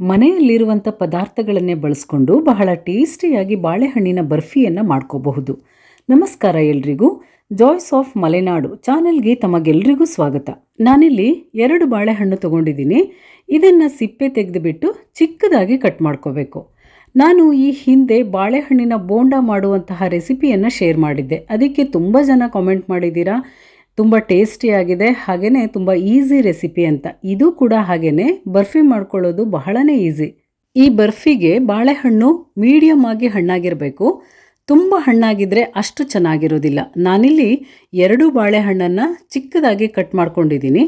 ಮನೆಯಲ್ಲಿರುವಂಥ ಪದಾರ್ಥಗಳನ್ನೇ ಬಳಸ್ಕೊಂಡು ಬಹಳ ಟೇಸ್ಟಿಯಾಗಿ ಬಾಳೆಹಣ್ಣಿನ ಬರ್ಫಿಯನ್ನು ಮಾಡ್ಕೋಬಹುದು. ನಮಸ್ಕಾರ ಎಲ್ರಿಗೂ. ಜಾಯ್ಸ್ ಆಫ್ ಮಲೆನಾಡು ಚಾನೆಲ್ಗೆ ತಮಗೆಲ್ರಿಗೂ ಸ್ವಾಗತ. ನಾನಿಲ್ಲಿ ಎರಡು ಬಾಳೆಹಣ್ಣು ತಗೊಂಡಿದ್ದೀನಿ. ಇದನ್ನು ಸಿಪ್ಪೆ ತೆಗೆದುಬಿಟ್ಟು ಚಿಕ್ಕದಾಗಿ ಕಟ್ ಮಾಡ್ಕೋಬೇಕು. ನಾನು ಈ ಹಿಂದೆ ಬಾಳೆಹಣ್ಣಿನ ಬೋಂಡ ಮಾಡುವಂತಹ ರೆಸಿಪಿಯನ್ನು ಶೇರ್ ಮಾಡಿದ್ದೆ. ಅದಕ್ಕೆ ತುಂಬ ಜನ ಕಾಮೆಂಟ್ ಮಾಡಿದ್ದೀರಾ? ತುಂಬ ಟೇಸ್ಟಿಯಾಗಿದೆ ಹಾಗೆಯೇ ತುಂಬ ಈಸಿ ರೆಸಿಪಿ ಅಂತ. ಇದು ಕೂಡ ಹಾಗೆಯೇ ಬರ್ಫಿ ಮಾಡ್ಕೊಳ್ಳೋದು ಬಹಳನೇ ಈಸಿ ಈ ಬರ್ಫಿಗೆ ಬಾಳೆಹಣ್ಣು ಮೀಡಿಯಮ್ ಆಗಿ ಹಣ್ಣಾಗಿರಬೇಕು. ತುಂಬ ಹಣ್ಣಾಗಿದ್ದರೆ ಅಷ್ಟು ಚೆನ್ನಾಗಿರೋದಿಲ್ಲ. ನಾನಿಲ್ಲಿ ಎರಡು ಬಾಳೆಹಣ್ಣನ್ನು ಚಿಕ್ಕದಾಗಿ ಕಟ್ ಮಾಡ್ಕೊಂಡಿದ್ದೀನಿ.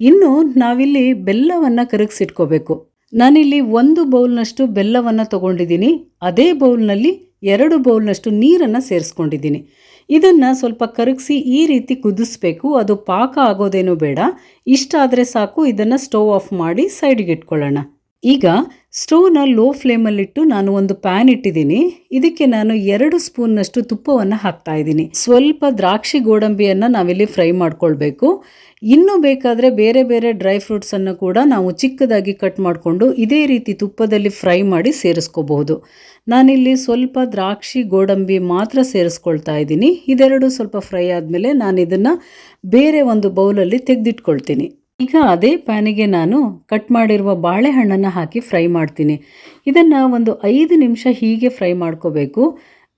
ಇನ್ನು ನಾವಿಲ್ಲಿ ಬೆಲ್ಲವನ್ನು ಕರಗಿಸಿಟ್ಕೋಬೇಕು. ನಾನಿಲ್ಲಿ ಒಂದು ಬೌಲ್ನಷ್ಟು ಬೆಲ್ಲವನ್ನು ತಗೊಂಡಿದ್ದೀನಿ. ಅದೇ ಬೌಲ್ನಲ್ಲಿ ಎರಡು ಬೌಲ್ನಷ್ಟು ನೀರನ್ನು ಸೇರಿಸ್ಕೊಂಡಿದ್ದೀನಿ. ಇದನ್ನು ಸ್ವಲ್ಪ ಕರಗಿಸಿ ಈ ರೀತಿ ಕುದಿಸ್ಬೇಕು. ಅದು ಪಾಕ ಆಗೋದೇನೂ ಬೇಡ. ಇಷ್ಟಾದರೆ ಸಾಕು, ಇದನ್ನು ಸ್ಟೋವ್ ಆಫ್ ಮಾಡಿ ಸೈಡ್ಗೆ ಇಟ್ಕೊಳ್ಳೋಣ. ಈಗ ಸ್ಟೋವ್ನ ಲೋ ಫ್ಲೇಮಲ್ಲಿಟ್ಟು ನಾನು ಒಂದು ಪ್ಯಾನ್ ಇಟ್ಟಿದ್ದೀನಿ. ಇದಕ್ಕೆ ನಾನು ಎರಡು ಸ್ಪೂನ್ನಷ್ಟು ತುಪ್ಪವನ್ನು ಹಾಕ್ತಾ ಇದ್ದೀನಿ. ಸ್ವಲ್ಪ ದ್ರಾಕ್ಷಿ ಗೋಡಂಬಿಯನ್ನು ನಾವಿಲ್ಲಿ ಫ್ರೈ ಮಾಡ್ಕೊಳ್ಬೇಕು. ಇನ್ನೂ ಬೇಕಾದರೆ ಬೇರೆ ಬೇರೆ ಡ್ರೈ ಫ್ರೂಟ್ಸನ್ನು ಕೂಡ ನಾವು ಚಿಕ್ಕದಾಗಿ ಕಟ್ ಮಾಡಿಕೊಂಡು ಇದೇ ರೀತಿ ತುಪ್ಪದಲ್ಲಿ ಫ್ರೈ ಮಾಡಿ ಸೇರಿಸ್ಕೋಬಹುದು. ನಾನಿಲ್ಲಿ ಸ್ವಲ್ಪ ದ್ರಾಕ್ಷಿ ಗೋಡಂಬಿ ಮಾತ್ರ ಸೇರಿಸ್ಕೊಳ್ತಾ ಇದ್ದೀನಿ. ಇದೆರಡು ಸ್ವಲ್ಪ ಫ್ರೈ ಆದಮೇಲೆ ನಾನು ಇದನ್ನು ಬೇರೆ ಒಂದು ಬೌಲಲ್ಲಿ ತೆಗೆದಿಟ್ಕೊಳ್ತೀನಿ. ಈಗ ಅದೇ ಪ್ಯಾನಿಗೆ ನಾನು ಕಟ್ ಮಾಡಿರುವ ಬಾಳೆಹಣ್ಣನ್ನು ಹಾಕಿ ಫ್ರೈ ಮಾಡ್ತೀನಿ. ಇದನ್ನು ಒಂದು ಐದು ನಿಮಿಷ ಹೀಗೆ ಫ್ರೈ ಮಾಡ್ಕೋಬೇಕು.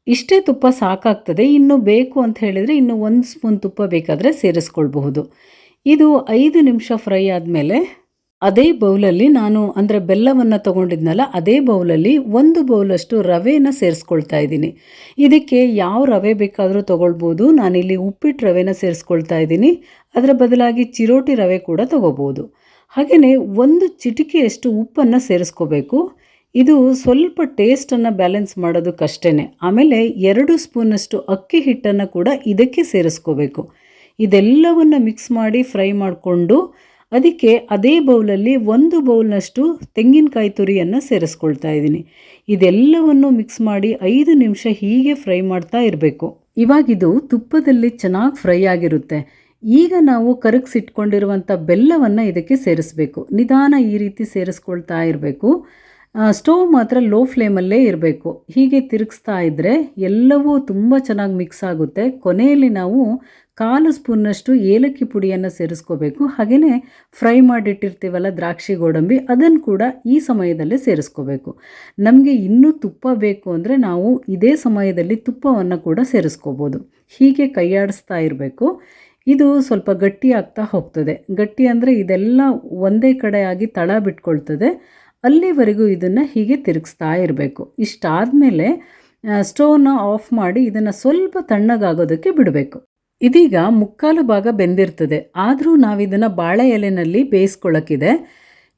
ಇಷ್ಟೇ ತುಪ್ಪ ಸಾಕಾಗ್ತದೆ. ಇನ್ನು ಬೇಕು ಅಂತ ಹೇಳಿದರೆ ಇನ್ನು ಒಂದು ಸ್ಪೂನ್ ತುಪ್ಪ ಬೇಕಾದರೆ ಸೇರಿಸ್ಕೊಳ್ಬಹುದು. ಇದು ಐದು ನಿಮಿಷ ಫ್ರೈ ಆದಮೇಲೆ ಅದೇ ಬೌಲಲ್ಲಿ ನಾನು ಅಂದರೆ ಬೆಲ್ಲವನ್ನು ತೊಗೊಂಡಿದ್ನಲ್ಲ, ಅದೇ ಬೌಲಲ್ಲಿ ಒಂದು ಬೌಲಷ್ಟು ರವೆನ ಸೇರಿಸ್ಕೊಳ್ತಾ ಇದ್ದೀನಿ. ಇದಕ್ಕೆ ಯಾವ ರವೆ ಬೇಕಾದರೂ ತೊಗೊಳ್ಬೋದು. ನಾನಿಲ್ಲಿ ಉಪ್ಪಿಟ್ಟು ರವೆನ ಸೇರಿಸ್ಕೊಳ್ತಾ ಇದ್ದೀನಿ. ಅದರ ಬದಲಾಗಿ ಚಿರೋಟಿ ರವೆ ಕೂಡ ತೊಗೋಬೋದು. ಹಾಗೆಯೇ ಒಂದು ಚಿಟಿಕೆಯಷ್ಟು ಉಪ್ಪನ್ನು ಸೇರಿಸ್ಕೋಬೇಕು. ಇದು ಸ್ವಲ್ಪ ಟೇಸ್ಟನ್ನು ಬ್ಯಾಲೆನ್ಸ್ ಮಾಡೋದಕ್ಕಷ್ಟೇ ಆಮೇಲೆ ಎರಡು ಸ್ಪೂನಷ್ಟು ಅಕ್ಕಿ ಹಿಟ್ಟನ್ನು ಕೂಡ ಇದಕ್ಕೆ ಸೇರಿಸ್ಕೋಬೇಕು. ಇದೆಲ್ಲವನ್ನು ಮಿಕ್ಸ್ ಮಾಡಿ ಫ್ರೈ ಮಾಡಿಕೊಂಡು ಅದಕ್ಕೆ ಅದೇ ಬೌಲಲ್ಲಿ ಒಂದು ಬೌಲ್ನಷ್ಟು ತೆಂಗಿನಕಾಯಿ ತುರಿಯನ್ನು ಸೇರಿಸ್ಕೊಳ್ತಾ ಇದ್ದೀನಿ. ಇದೆಲ್ಲವನ್ನು ಮಿಕ್ಸ್ ಮಾಡಿ ಐದು ನಿಮಿಷ ಹೀಗೆ ಫ್ರೈ ಮಾಡ್ತಾ ಇರಬೇಕು. ಇವಾಗಿದು ತುಪ್ಪದಲ್ಲಿ ಚೆನ್ನಾಗಿ ಫ್ರೈ ಆಗಿರುತ್ತೆ. ಈಗ ನಾವು ಕರಗಿಸಿಟ್ಕೊಂಡಿರುವಂಥ ಬೆಲ್ಲವನ್ನು ಇದಕ್ಕೆ ಸೇರಿಸಬೇಕು. ನಿಧಾನ ಈ ರೀತಿ ಸೇರಿಸ್ಕೊಳ್ತಾ ಇರಬೇಕು. ಸ್ಟವ್ ಮಾತ್ರ ಲೋ ಫ್ಲೇಮಲ್ಲೇ ಇರಬೇಕು. ಹೀಗೆ ತಿರುಗಿಸ್ತಾ ಇದ್ದರೆ ಎಲ್ಲವೂ ತುಂಬ ಚೆನ್ನಾಗಿ ಮಿಕ್ಸ್ ಆಗುತ್ತೆ. ಕೊನೆಯಲ್ಲಿ ನಾವು ಕಾಲು ಸ್ಪೂನ್ನಷ್ಟು ಏಲಕ್ಕಿ ಪುಡಿಯನ್ನು ಸೇರಿಸ್ಕೋಬೇಕು. ಹಾಗೆಯೇ ಫ್ರೈ ಮಾಡಿಟ್ಟಿರ್ತೀವಲ್ಲ ದ್ರಾಕ್ಷಿ ಗೋಡಂಬಿ ಅದನ್ನು ಕೂಡ ಈ ಸಮಯದಲ್ಲೇ ಸೇರಿಸ್ಕೋಬೇಕು. ನಮಗೆ ಇನ್ನೂ ತುಪ್ಪ ಬೇಕು ಅಂದರೆ ನಾವು ಇದೇ ಸಮಯದಲ್ಲಿ ತುಪ್ಪವನ್ನು ಕೂಡ ಸೇರಿಸ್ಕೋಬೋದು. ಹೀಗೆ ಕೈಯಾಡಿಸ್ತಾ ಇರಬೇಕು. ಇದು ಸ್ವಲ್ಪ ಗಟ್ಟಿ ಆಗ್ತಾ ಹೋಗ್ತದೆ. ಗಟ್ಟಿ ಅಂದರೆ ಇದೆಲ್ಲ ಒಂದೇ ಕಡೆ ಆಗಿ ತಳ ಬಿಟ್ಕೊಳ್ತದೆ. ಅಲ್ಲಿವರೆಗೂ ಇದನ್ನು ಹೀಗೆ ತಿರುಗಿಸ್ತಾ ಇರಬೇಕು. ಇಷ್ಟಾದಮೇಲೆ ಸ್ಟೋವ್ನ ಆಫ್ ಮಾಡಿ ಇದನ್ನು ಸ್ವಲ್ಪ ತಣ್ಣಗಾಗೋದಕ್ಕೆ ಬಿಡಬೇಕು. ಇದೀಗ ಮುಕ್ಕಾಲು ಭಾಗ ಬೆಂದಿರ್ತದೆ. ಆದರೂ ನಾವಿದನ್ನು ಬಾಳೆ ಎಲೆನಲ್ಲಿ ಬೇಯಿಸ್ಕೊಳ್ಳೋಕ್ಕಿದೆ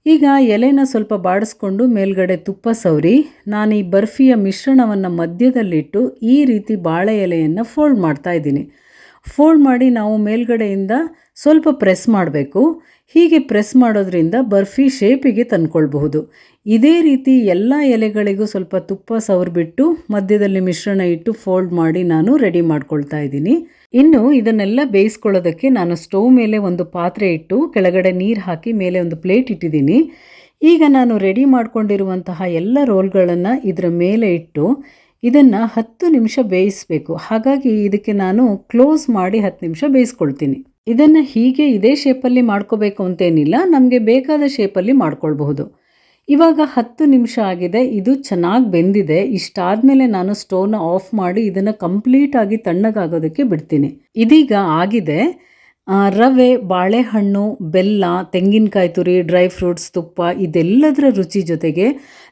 ಈಗ ಎಲೆನ ಸ್ವಲ್ಪ ಬಾಡಿಸ್ಕೊಂಡು ಮೇಲ್ಗಡೆ ತುಪ್ಪ ಸವರಿ, ನಾನು ಈ ಬರ್ಫಿಯ ಮಿಶ್ರಣವನ್ನು ಮಧ್ಯದಲ್ಲಿಟ್ಟು ಈ ರೀತಿ ಬಾಳೆ ಎಲೆಯನ್ನು ಫೋಲ್ಡ್ ಮಾಡ್ತಾ ಇದ್ದೀನಿ. ಫೋಲ್ಡ್ ಮಾಡಿ ನಾವು ಮೇಲ್ಗಡೆಯಿಂದ ಸ್ವಲ್ಪ ಪ್ರೆಸ್ ಮಾಡಬೇಕು. ಹೀಗೆ ಪ್ರೆಸ್ ಮಾಡೋದ್ರಿಂದ ಬರ್ಫಿ ಶೇಪಿಗೆ ತಂದ್ಕೊಳ್ಬಹುದು. ಇದೇ ರೀತಿ ಎಲ್ಲ ಎಲೆಗಳಿಗೂ ಸ್ವಲ್ಪ ತುಪ್ಪ ಸವರ್ಬಿಟ್ಟು ಮಧ್ಯದಲ್ಲಿ ಮಿಶ್ರಣ ಇಟ್ಟು ಫೋಲ್ಡ್ ಮಾಡಿ ನಾನು ರೆಡಿ ಮಾಡ್ಕೊಳ್ತಾ ಇದ್ದೀನಿ. ಇನ್ನು ಇದನ್ನೆಲ್ಲ ಬೇಯಿಸ್ಕೊಳ್ಳೋದಕ್ಕೆ ನಾನು ಸ್ಟವ್ ಮೇಲೆ ಒಂದು ಪಾತ್ರೆ ಇಟ್ಟು ಕೆಳಗಡೆ ನೀರು ಹಾಕಿ ಮೇಲೆ ಒಂದು ಪ್ಲೇಟ್ ಇಟ್ಟಿದ್ದೀನಿ. ಈಗ ನಾನು ರೆಡಿ ಮಾಡ್ಕೊಂಡಿರುವಂತಹ ಎಲ್ಲ ರೋಲ್ಗಳನ್ನು ಇದರ ಮೇಲೆ ಇಟ್ಟು ಇದನ್ನು ಹತ್ತು ನಿಮಿಷ ಬೇಯಿಸಬೇಕು. ಹಾಗಾಗಿ ಇದಕ್ಕೆ ನಾನು ಕ್ಲೋಸ್ ಮಾಡಿ ಹತ್ತು ನಿಮಿಷ ಬೇಯಿಸ್ಕೊಳ್ತೀನಿ. ಇದನ್ನು ಹೀಗೆ ಇದೇ ಶೇಪಲ್ಲಿ ಮಾಡ್ಕೋಬೇಕು ಅಂತೇನಿಲ್ಲ. ನಮಗೆ ಬೇಕಾದ ಶೇಪಲ್ಲಿ ಮಾಡ್ಕೊಳ್ಬಹುದು. ಇವಾಗ ಹತ್ತು ನಿಮಿಷ ಆಗಿದೆ. ಇದು ಚೆನ್ನಾಗಿ ಬೆಂದಿದೆ. ಇಷ್ಟಾದಮೇಲೆ ನಾನು ಸ್ಟೋವ್ನ ಆಫ್ ಮಾಡಿ ಇದನ್ನು ಕಂಪ್ಲೀಟಾಗಿ ತಣ್ಣಗಾಗೋದಕ್ಕೆ ಬಿಡ್ತೀನಿ. ಇದೀಗ ಆಗಿದೆ. ರವೆ, ಬಾಳೆಹಣ್ಣು, ಬೆಲ್ಲ, ತೆಂಗಿನಕಾಯಿ ತುರಿ, ಡ್ರೈ ಫ್ರೂಟ್ಸ್, ತುಪ್ಪ ಇದೆಲ್ಲದರ ರುಚಿ ಜೊತೆಗೆ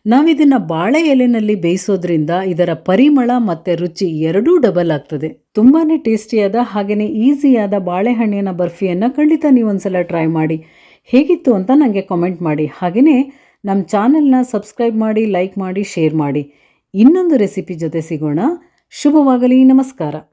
ನಾವಿದನ್ನು ಬಾಳೆ ಎಲೆನಲ್ಲಿ ಬೇಯಿಸೋದ್ರಿಂದ ಇದರ ಪರಿಮಳ ಮತ್ತು ರುಚಿ ಎರಡೂ ಡಬಲ್ ಆಗ್ತದೆ. ತುಂಬಾ ಟೇಸ್ಟಿಯಾದ ಹಾಗೆಯೇ ಈಸಿಯಾದ ಬಾಳೆಹಣ್ಣಿನ ಬರ್ಫಿಯನ್ನು ಖಂಡಿತ ನೀವು ಒಂದ್ಸಲ ಟ್ರೈ ಮಾಡಿ. ಹೇಗಿತ್ತು ಅಂತ ನನಗೆ ಕಾಮೆಂಟ್ ಮಾಡಿ. ಹಾಗೆಯೇ ನಮ್ಮ ಚಾನೆಲ್ನ ಸಬ್ಸ್ಕ್ರೈಬ್ ಮಾಡಿ, ಲೈಕ್ ಮಾಡಿ, ಶೇರ್ ಮಾಡಿ. ಇನ್ನೊಂದು ರೆಸಿಪಿ ಜೊತೆ ಸಿಗೋಣ. ಶುಭವಾಗಲಿ, ನಮಸ್ಕಾರ.